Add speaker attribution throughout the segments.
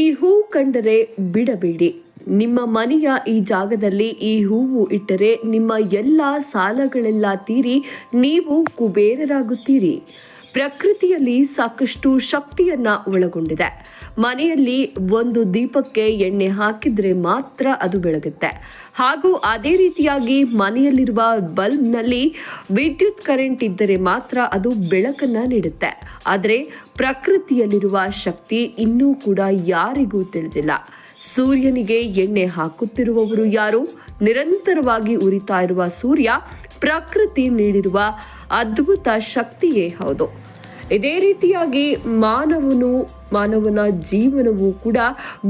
Speaker 1: ಈ ಹೂ ಕಂಡರೆ ಬಿಡಬೇಡಿ. ನಿಮ್ಮ ಮನೆಯ ಈ ಜಾಗದಲ್ಲಿ ಈ ಹೂವು ಇಟ್ಟರೆ ನಿಮ್ಮ ಎಲ್ಲ ಸಾಲಗಳೆಲ್ಲ ತೀರಿ ನೀವು ಕುಬೇರರಾಗುತ್ತೀರಿ. ಪ್ರಕೃತಿಯಲ್ಲಿ ಸಾಕಷ್ಟು ಶಕ್ತಿಯನ್ನ ಒಳಗೊಂಡಿದೆ. ಮನೆಯಲ್ಲಿ ಒಂದು ದೀಪಕ್ಕೆ ಎಣ್ಣೆ ಹಾಕಿದ್ರೆ ಮಾತ್ರ ಅದು ಬೆಳಗುತ್ತೆ. ಹಾಗೂ ಅದೇ ರೀತಿಯಾಗಿ ಮನೆಯಲ್ಲಿರುವ ಬಲ್ಬ್ನಲ್ಲಿ ವಿದ್ಯುತ್ ಕರೆಂಟ್ ಇದ್ದರೆ ಮಾತ್ರ ಅದು ಬೆಳಕನ್ನ ನೀಡುತ್ತೆ. ಆದರೆ ಪ್ರಕೃತಿಯಲ್ಲಿರುವ ಶಕ್ತಿ ಇನ್ನೂ ಕೂಡ ಯಾರಿಗೂ ತಿಳಿದಿಲ್ಲ. ಸೂರ್ಯನಿಗೆ ಎಣ್ಣೆ ಹಾಕುತ್ತಿರುವವರು ಯಾರು? ನಿರಂತರವಾಗಿ ಉರಿತಾ ಇರುವ ಸೂರ್ಯ ಪ್ರಕೃತಿ ನೀಡಿರುವ ಅದ್ಭುತ ಶಕ್ತಿಯೇ ಹೌದು. ಇದೇ ರೀತಿಯಾಗಿ ಮಾನವನು, ಮಾನವನ ಜೀವನವು ಕೂಡ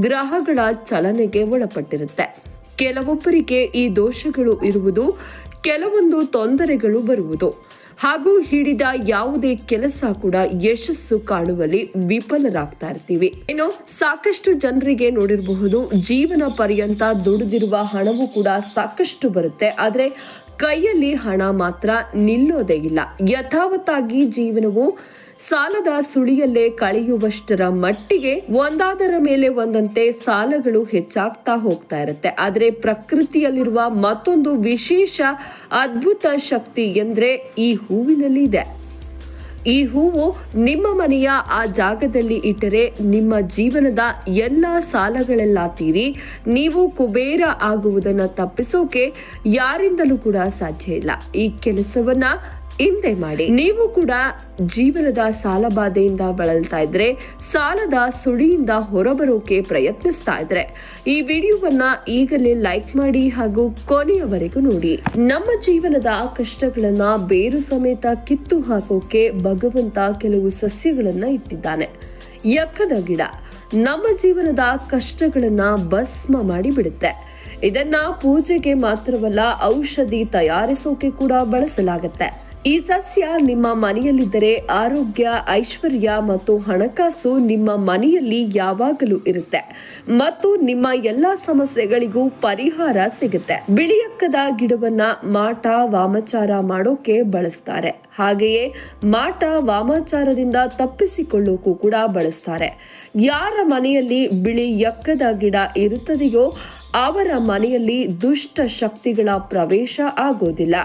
Speaker 1: ಗ್ರಹಗಳ ಚಲನೆಗೆ ಒಳಪಟ್ಟಿರುತ್ತೆ. ಕೆಲವೊಬ್ಬರಿಗೆ ಈ ದೋಷಗಳು ಇರುವುದು, ಕೆಲವೊಂದು ತೊಂದರೆಗಳು ಬರುವುದು. ಹಾಗೂ ಹಿಡಿದ ಯಾವುದೇ ಕೆಲಸ ಕೂಡ ಯಶಸ್ಸು ಕಾಣುವಲ್ಲಿ ವಿಫಲರಾಗ್ತಾ ಇರ್ತೀವಿ. ಇನ್ನು ಸಾಕಷ್ಟು ಜನರಿಗೆ ನೋಡಿರಬಹುದು, ಜೀವನ ಪರ್ಯಂತ ದುಡಿದಿರುವ ಹಣವು ಕೂಡ ಸಾಕಷ್ಟು ಬರುತ್ತೆ. ಆದ್ರೆ ಕೈಯಲ್ಲಿ ಹಣ ಮಾತ್ರ ನಿಲ್ಲೋದೇ ಇಲ್ಲ. ಯಥಾವತ್ತಾಗಿ ಜೀವನವು ಸಾಲದ ಸುಳಿಯಲ್ಲೇ ಕಳೆಯುವಷ್ಟರ ಮಟ್ಟಿಗೆ ಒಂದಾದರ ಮೇಲೆ ಒಂದಂತೆ ಸಾಲಗಳು ಹೆಚ್ಚಾಗ್ತಾ ಹೋಗ್ತಾ ಇರುತ್ತೆ. ಆದರೆ ಪ್ರಕೃತಿಯಲ್ಲಿರುವ ಮತ್ತೊಂದು ವಿಶೇಷ ಅದ್ಭುತ ಶಕ್ತಿ ಎಂದ್ರೆ ಈ ಹೂವಿನಲ್ಲಿ ಇದೆ. ಈ ಹೂವು ನಿಮ್ಮ ಮನೆಯ ಆ ಜಾಗದಲ್ಲಿ ಇಟ್ಟರೆ ನಿಮ್ಮ ಜೀವನದ ಎಲ್ಲ ಸಾಲಗಳೆಲ್ಲ ತೀರಿ. ನೀವು ಕುಬೇರ ಆಗುವುದನ್ನು ತಪ್ಪಿಸೋಕೆ ಯಾರಿಂದಲೂ ಕೂಡ ಸಾಧ್ಯ ಇಲ್ಲ. ಈ ಕೆಲಸವನ್ನ ಹಿಂದೆ ಮಾಡಿ. ನೀವು ಕೂಡ ಜೀವನದ ಸಾಲಬಾಧೆಯಿಂದ ಬಳಲ್ತಾ ಇದ್ರೆ, ಸಾಲದ ಸುಳಿಯಿಂದ ಹೊರಬರೋಕೆ ಪ್ರಯತ್ನಿಸ್ತಾ ಇದ್ರೆ. ಈ ವಿಡಿಯೋವನ್ನ ಈಗಲೇ ಲೈಕ್ ಮಾಡಿ ಹಾಗೂ ಕೊನೆಯವರೆಗೂ ನೋಡಿ. ನಮ್ಮ ಜೀವನದ ಕಷ್ಟಗಳನ್ನ ಬೇರು ಸಮೇತ ಕಿತ್ತು ಹಾಕೋಕೆ ಭಗವಂತ ಕೆಲವು ಸಸ್ಯಗಳನ್ನ ಇಟ್ಟಿದ್ದಾನೆ. ಯಕ್ಕದ ಗಿಡ. ನಮ್ಮ ಜೀವನದ ಕಷ್ಟಗಳನ್ನ ಭಸ್ಮ ಮಾಡಿ ಬಿಡುತ್ತೆ. ಇದನ್ನ ಪೂಜೆಗೆ ಮಾತ್ರವಲ್ಲ ಔಷಧಿ ತಯಾರಿಸೋಕೆ ಕೂಡ ಬಳಸಲಾಗುತ್ತೆ. ಈ ಸಸ್ಯ ನಿಮ್ಮ ಮನೆಯಲ್ಲಿದ್ದರೆ ಆರೋಗ್ಯ, ಐಶ್ವರ್ಯ ಮತ್ತು ಹಣಕಾಸು ನಿಮ್ಮ ಮನೆಯಲ್ಲಿ ಯಾವಾಗಲೂ ಇರುತ್ತೆ. ಮತ್ತು ನಿಮ್ಮ ಎಲ್ಲಾ ಸಮಸ್ಯೆಗಳಿಗೂ ಪರಿಹಾರ ಸಿಗುತ್ತೆ. ಬಿಳಿಯಕ್ಕದ ಗಿಡವನ್ನ ಮಾಟ, ವಾಮಚಾರ ಮಾಡೋಕೆ ಬಳಸ್ತಾರೆ. ಹಾಗೆಯೇ ಮಾಟ, ವಾಮಾಚಾರದಿಂದ ತಪ್ಪಿಸಿಕೊಳ್ಳೋಕು ಕೂಡ ಬಳಸ್ತಾರೆ. ಯಾರ ಮನೆಯಲ್ಲಿ ಬಿಳಿ ಎಕ್ಕದ ಗಿಡ ಇರುತ್ತದೆಯೋ ಅವರ ಮನೆಯಲ್ಲಿ ದುಷ್ಟ ಶಕ್ತಿಗಳ ಪ್ರವೇಶ ಆಗೋದಿಲ್ಲ.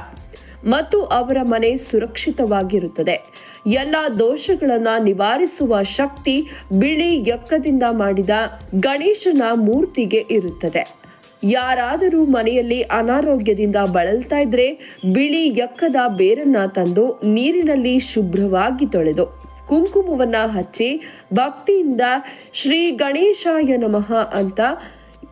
Speaker 1: ಮತ್ತು ಅವರ ಮನೆ ಸುರಕ್ಷಿತವಾಗಿರುತ್ತದೆ. ಎಲ್ಲ ದೋಷಗಳನ್ನು ನಿವಾರಿಸುವ ಶಕ್ತಿ ಬಿಳಿ ಯಕ್ಕದಿಂದ ಮಾಡಿದ ಗಣೇಶನ ಮೂರ್ತಿಗೆ ಇರುತ್ತದೆ. ಯಾರಾದರೂ ಮನೆಯಲ್ಲಿ ಅನಾರೋಗ್ಯದಿಂದ ಬಳಲ್ತಾ ಇದ್ರೆ ಬಿಳಿ ಯಕ್ಕದ ಬೇರನ್ನ ತಂದು ನೀರಿನಲ್ಲಿ ಶುಭ್ರವಾಗಿ ತೊಳೆದು ಕುಂಕುಮವನ್ನ ಹಚ್ಚಿ ಭಕ್ತಿಯಿಂದ ಶ್ರೀ ಗಣೇಶಾಯ ನಮಃ ಅಂತ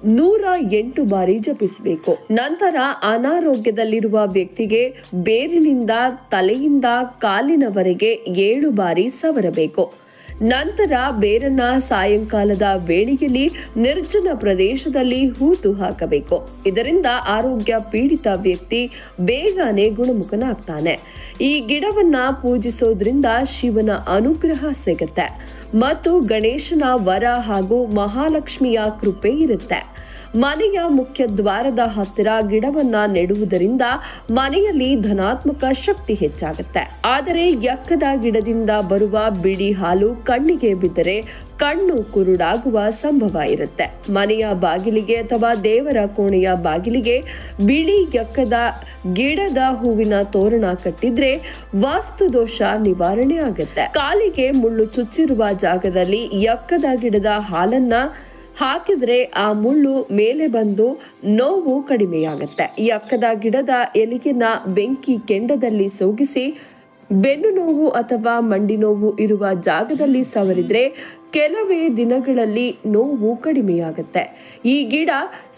Speaker 1: ನೂರ ಎಂಟು ಬಾರಿ ಜಪಿಸಬೇಕು. ನಂತರ ಅನಾರೋಗ್ಯದಲ್ಲಿರುವ ವ್ಯಕ್ತಿಗೆ ಬೇರಿನಿಂದ, ತಲೆಯಿಂದ, ಕಾಲಿನವರೆಗೆ ಏಳು ಬಾರಿ ಸವರಬೇಕು. ನಂತರ ಬೇರನ್ನ ಸಾಯಂಕಾಲದ ವೇಳೆಯಲ್ಲಿ ನಿರ್ಜನ ಪ್ರದೇಶದಲ್ಲಿ ಹೂತು ಹಾಕಬೇಕು. ಇದರಿಂದ ಆರೋಗ್ಯ ಪೀಡಿತ ವ್ಯಕ್ತಿ ಬೇಗನೆ ಗುಣಮುಖನಾಗ್ತಾನೆ. ಈ ಗಿಡವನ್ನ ಪೂಜಿಸೋದ್ರಿಂದ ಶಿವನ ಅನುಗ್ರಹ ಸಿಗುತ್ತೆ. ಮತ್ತು ಗಣೇಶನ ವರ ಹಾಗೂ ಮಹಾಲಕ್ಷ್ಮಿಯ ಕೃಪೆ ಇರುತ್ತೆ. ಮನೆಯ ಮುಖ್ಯ ದ್ವಾರದ ಹತ್ತಿರ ಗಿಡವನ್ನ ನೆಡುವುದರಿಂದ ಮನೆಯಲ್ಲಿ ಧನಾತ್ಮಕ ಶಕ್ತಿ ಹೆಚ್ಚಾಗುತ್ತೆ. ಆದರೆ ಯಕ್ಕದ ಗಿಡದಿಂದ ಬರುವ ಬಿಳಿ ಹಾಲು ಕಣ್ಣಿಗೆ ಬಿದ್ದರೆ ಕಣ್ಣು ಕುರುಡಾಗುವ ಸಂಭವ ಇರುತ್ತೆ. ಮನೆಯ ಬಾಗಿಲಿಗೆ ಅಥವಾ ದೇವರ ಕೋಣೆಯ ಬಾಗಿಲಿಗೆ ಬಿಳಿ ಎಕ್ಕದ ಗಿಡದ ಹೂವಿನ ತೋರಣ ಕಟ್ಟಿದ್ರೆ ವಾಸ್ತು ದೋಷ ನಿವಾರಣೆ ಆಗುತ್ತೆ. ಕಾಲಿಗೆ ಮುಳ್ಳು ಚುಚ್ಚಿರುವ ಜಾಗದಲ್ಲಿ ಎಕ್ಕದ ಗಿಡದ ಹಾಲನ್ನ ಹಾಕಿದ್ರೆ ಆ ಮುಳ್ಳು ಮೇಲೆ ಬಂದು ನೋವು ಕಡಿಮೆಯಾಗುತ್ತೆ. ಈ ಅಕ್ಕದ ಗಿಡದ ಎಲಿಗೆನ ಬೆಂಕಿ ಕೆಂಡದಲ್ಲಿ ಸೋಗಿಸಿ ಬೆನ್ನು ನೋವು ಅಥವಾ ಮಂಡಿ ನೋವು ಇರುವ ಜಾಗದಲ್ಲಿ ಸವರಿದ್ರೆ ಕೆಲವೇ ದಿನಗಳಲ್ಲಿ ನೋವು ಕಡಿಮೆಯಾಗುತ್ತೆ. ಈ ಗಿಡ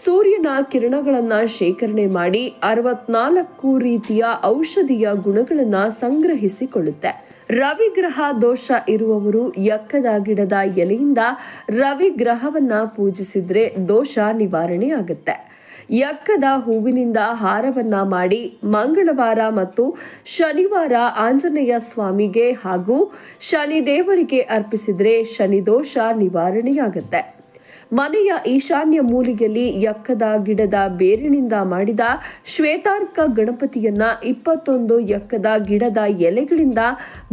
Speaker 1: ಸೂರ್ಯನ ಕಿರಣಗಳನ್ನು ಶೇಖರಣೆ ಮಾಡಿ ಅರವತ್ನಾಲ್ಕು ರೀತಿಯ ಔಷಧಿಯ ಗುಣಗಳನ್ನು ಸಂಗ್ರಹಿಸಿಕೊಳ್ಳುತ್ತೆ. ರವಿಗ್ರಹ ದೋಷ ಇರುವವರು ಯಕ್ಕದ ಗಿಡದ ಎಲೆಯಿಂದ ರವಿಗ್ರಹವನ್ನು ಪೂಜಿಸಿದ್ರೆ ದೋಷ ನಿವಾರಣೆ ಆಗುತ್ತೆ ಯಕ್ಕದ ಹೂವಿನಿಂದ ಹಾರವನ್ನ ಮಾಡಿ ಮಂಗಳವಾರ ಮತ್ತು ಶನಿವಾರ ಆಂಜನೇಯ ಸ್ವಾಮಿಗೆ ಹಾಗೂ ಶನಿದೇವರಿಗೆ ಅರ್ಪಿಸಿದರೆ ಶನಿ ದೋಷ ನಿವಾರಣೆಯಾಗುತ್ತೆ. ಮನೆಯ ಈಶಾನ್ಯ ಮೂಲೆಯಲ್ಲಿ ಯಕ್ಕದ ಗಿಡದ ಬೇರಿನಿಂದ ಮಾಡಿದ ಶ್ವೇತಾರ್ಕ ಗಣಪತಿಯನ್ನ ಇಪ್ಪತ್ತೊಂದು ಯಕ್ಕದ ಗಿಡದ ಎಲೆಗಳಿಂದ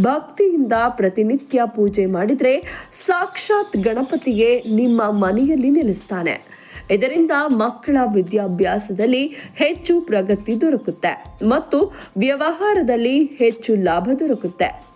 Speaker 1: ಭಕ್ತಿಯಿಂದ ಪ್ರತಿನಿತ್ಯ ಪೂಜೆ ಮಾಡಿದರೆ ಸಾಕ್ಷಾತ್ ಗಣಪತಿಯೇ ನಿಮ್ಮ ಮನೆಯಲ್ಲಿ ನೆಲೆಸ್ತಾನೆ. ಇದರಿಂದ ಮಕ್ಕಳ ವಿದ್ಯಾಭ್ಯಾಸದಲ್ಲಿ ಹೆಚ್ಚು ಪ್ರಗತಿ ದೊರಕುತ್ತೆ ಮತ್ತು ವ್ಯವಹಾರದಲ್ಲಿ ಹೆಚ್ಚು ಲಾಭ ದೊರಕುತ್ತೆ.